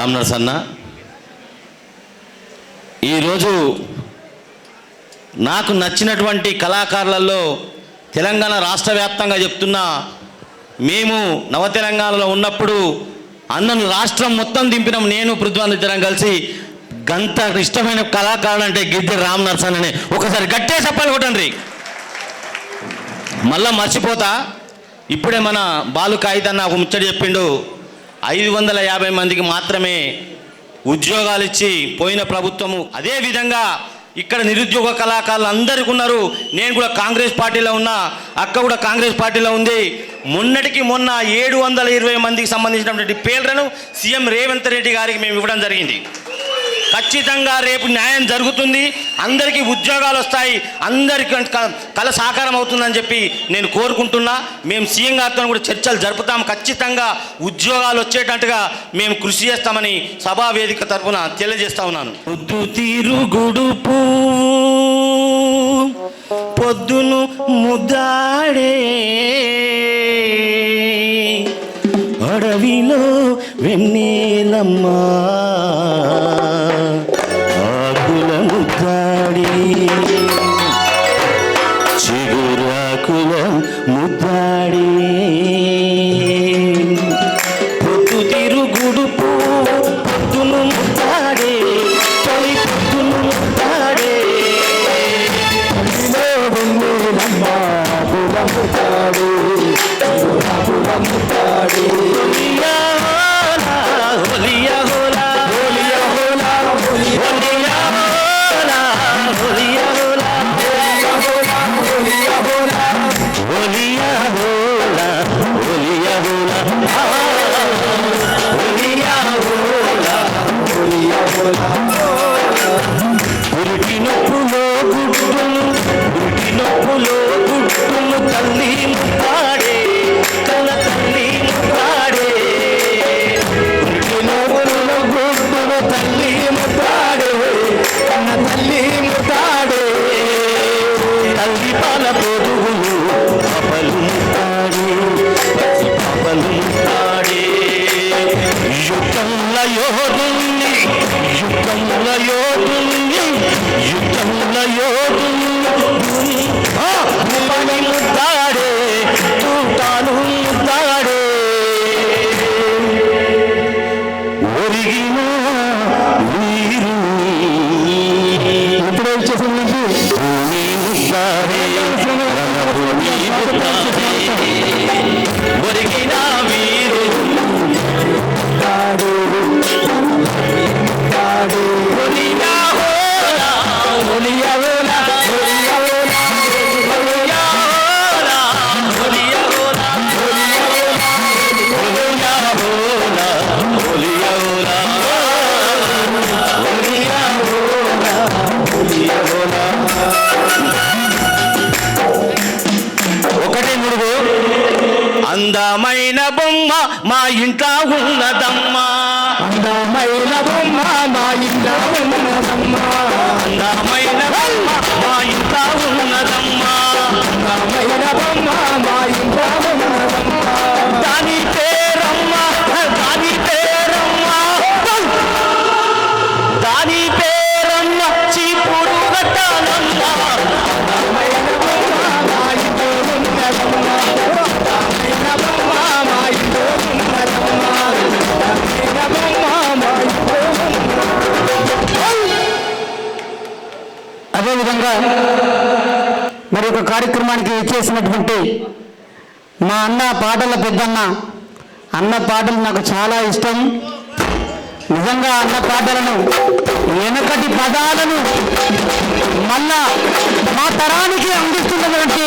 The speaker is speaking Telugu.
రామ్ నరసన్న ఈరోజు నాకు నచ్చినటువంటి కళాకారులలో తెలంగాణ రాష్ట్ర వ్యాప్తంగా చెప్తున్నా మేము నవ తెలంగాణలో ఉన్నప్పుడు అన్నను రాష్ట్రం మొత్తం దింపినాం. నేను పృథ్వానిద్దరం కలిసి గంత ఇష్టమైన కళాకారుడు అంటే గిద్దె రామ్ నరసన్ అనే ఒకసారి గట్టే చెప్పాలి కొట్టండి. మళ్ళా మర్చిపోతా. ఇప్పుడే మన బాలు కాగితాన్ని ఒక ముచ్చట చెప్పిండు. ఐదు వందల యాభై మందికి మాత్రమే ఉద్యోగాలు ఇచ్చి పోయిన ప్రభుత్వము. అదే విధంగా ఇక్కడ నిరుద్యోగ కళాకారులు అందరికీ ఉన్నారు. నేను కూడా కాంగ్రెస్ పార్టీలో ఉన్నా అక్క కూడా కాంగ్రెస్ పార్టీలో ఉంది. మొన్నటికి మొన్న ఏడు వందల ఇరవై మందికి సంబంధించినటువంటి పేర్లను సీఎం రేవంత్ రెడ్డి గారికి మేము ఇవ్వడం జరిగింది. ఖచ్చితంగా రేపు న్యాయం జరుగుతుంది. అందరికీ ఉద్యోగాలు వస్తాయి అందరికీ కల కళ సాకారం అవుతుందని చెప్పి నేను కోరుకుంటున్నా. మేము సీఎం గారితో కూడా చర్చలు జరుపుతాం. ఖచ్చితంగా ఉద్యోగాలు వచ్చేటట్టుగా మేము కృషి చేస్తామని సభా వేదిక తరఫున తెలియజేస్తా ఉన్నాను. పొద్దు తీరుగుడు పొద్దును ముద్దాడే. అడవిలో వెన్నీలమ్మా. ఉరికి యోధుల్ని యుద్ధముల యోధుల్ని దాడే తూటాను దాడే ఒరిగిను అందమైన బొమ్మ మా ఇంట్లో ఉన్నదమ్మా. అందమైన బొమ్మ మా ఇంట్లో ఉన్నదమ్మా. అదేవిధంగా మరి ఒక కార్యక్రమానికి చేసినటువంటి మా అన్న పాటల పెద్దన్న అన్న పాటలు నాకు చాలా ఇష్టం. నిజంగా అన్న పాటలను వెనకటి పదాలను మళ్ళా మా తరానికి అందిస్తున్నటువంటి